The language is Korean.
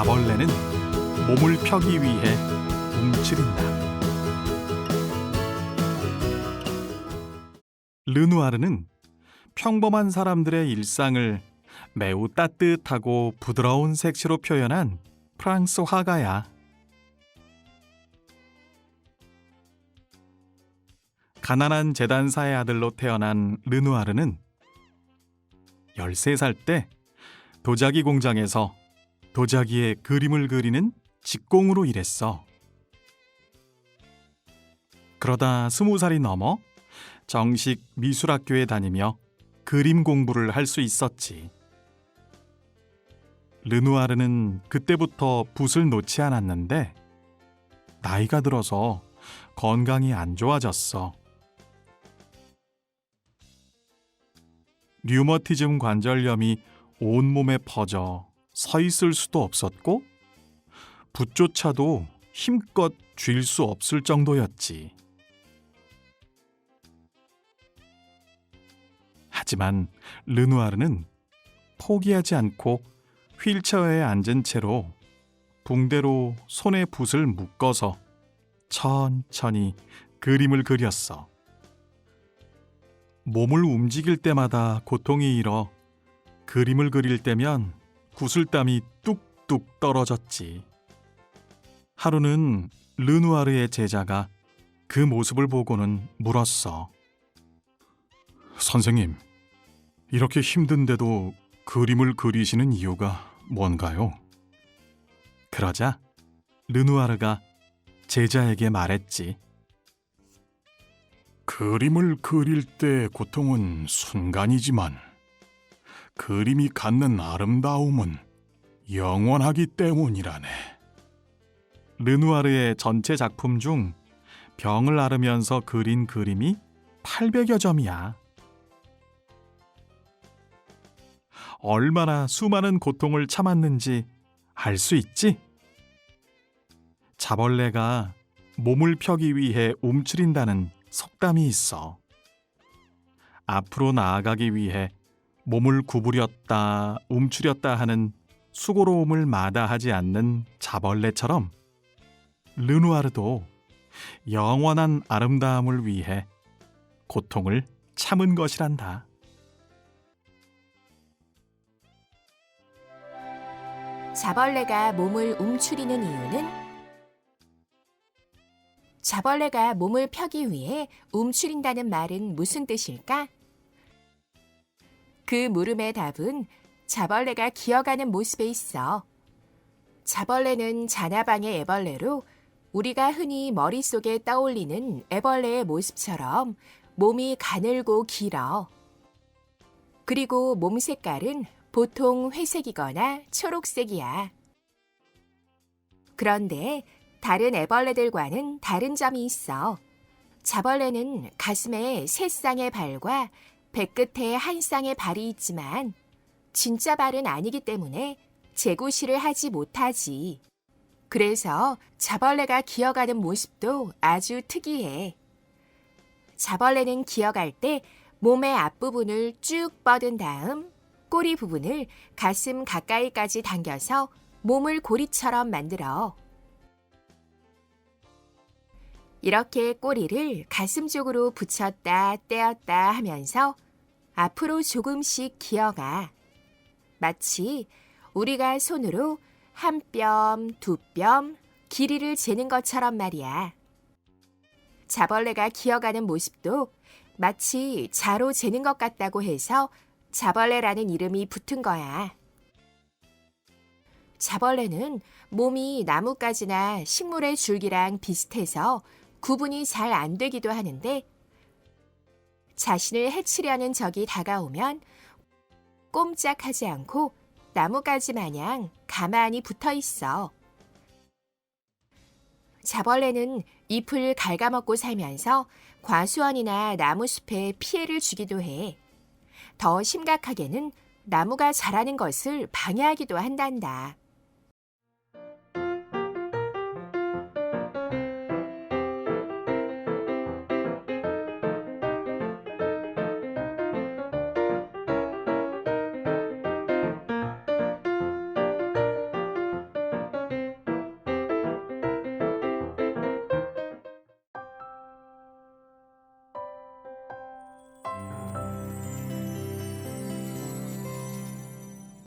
자벌레는 몸을 펴기 위해 움츠린다. 르누아르는 평범한 사람들의 일상을 매우 따뜻하고 부드러운 색채로 표현한 프랑스 화가야. 가난한 재단사의 아들로 태어난 르누아르는 13살 때 도자기 공장에서 도자기에 그림을 그리는 직공으로 일했어. 그러다 스무 살이 넘어 정식 미술학교에 다니며 그림 공부를 할 수 있었지. 르누아르는 그때부터 붓을 놓지 않았는데 나이가 들어서 건강이 안 좋아졌어. 류머티즘 관절염이 온몸에 퍼져 서 있을 수도 없었고 붓조차도 힘껏 쥘 수 없을 정도였지. 하지만 르누아르는 포기하지 않고 휠체어에 앉은 채로 붕대로 손에 붓을 묶어서 천천히 그림을 그렸어. 몸을 움직일 때마다 고통이 일어 그림을 그릴 때면 구슬땀이 뚝뚝 떨어졌지. 하루는 르누아르의 제자가 그 모습을 보고는 물었어. 선생님, 이렇게 힘든데도 그림을 그리시는 이유가 뭔가요? 그러자 르누아르가 제자에게 말했지. 그림을 그릴 때 고통은 순간이지만 그림이 갖는 아름다움은 영원하기 때문이라네. 르누아르의 전체 작품 중 병을 앓으면서 그린 그림이 800여 점이야. 얼마나 수많은 고통을 참았는지 알 수 있지? 자벌레가 몸을 펴기 위해 움츠린다는 속담이 있어. 앞으로 나아가기 위해 몸을 구부렸다, 움츠렸다 하는 수고로움을 마다하지 않는 자벌레처럼 르누아르도 영원한 아름다움을 위해 고통을 참은 것이란다. 자벌레가 몸을 움츠리는 이유는 자벌레가 몸을 펴기 위해 움츠린다는 말은 무슨 뜻일까? 그 물음의 답은 자벌레가 기어가는 모습에 있어. 자벌레는 자나방의 애벌레로 우리가 흔히 머릿속에 떠올리는 애벌레의 모습처럼 몸이 가늘고 길어. 그리고 몸 색깔은 보통 회색이거나 초록색이야. 그런데 다른 애벌레들과는 다른 점이 있어. 자벌레는 가슴에 세 쌍의 발과 배끝에 한 쌍의 발이 있지만 진짜 발은 아니기 때문에 재구시를 하지 못하지. 그래서 자벌레가 기어가는 모습도 아주 특이해. 자벌레는 기어갈 때 몸의 앞부분을 쭉 뻗은 다음 꼬리 부분을 가슴 가까이까지 당겨서 몸을 고리처럼 만들어. 이렇게 꼬리를 가슴 쪽으로 붙였다 떼었다 하면서 앞으로 조금씩 기어가. 마치 우리가 손으로 한 뼘, 두 뼘 길이를 재는 것처럼 말이야. 자벌레가 기어가는 모습도 마치 자로 재는 것 같다고 해서 자벌레라는 이름이 붙은 거야. 자벌레는 몸이 나뭇가지나 식물의 줄기랑 비슷해서 구분이 잘 안 되기도 하는데 자신을 해치려는 적이 다가오면 꼼짝하지 않고 나뭇가지 마냥 가만히 붙어 있어. 자벌레는 잎을 갉아먹고 살면서 과수원이나 나무숲에 피해를 주기도 해. 더 심각하게는 나무가 자라는 것을 방해하기도 한단다.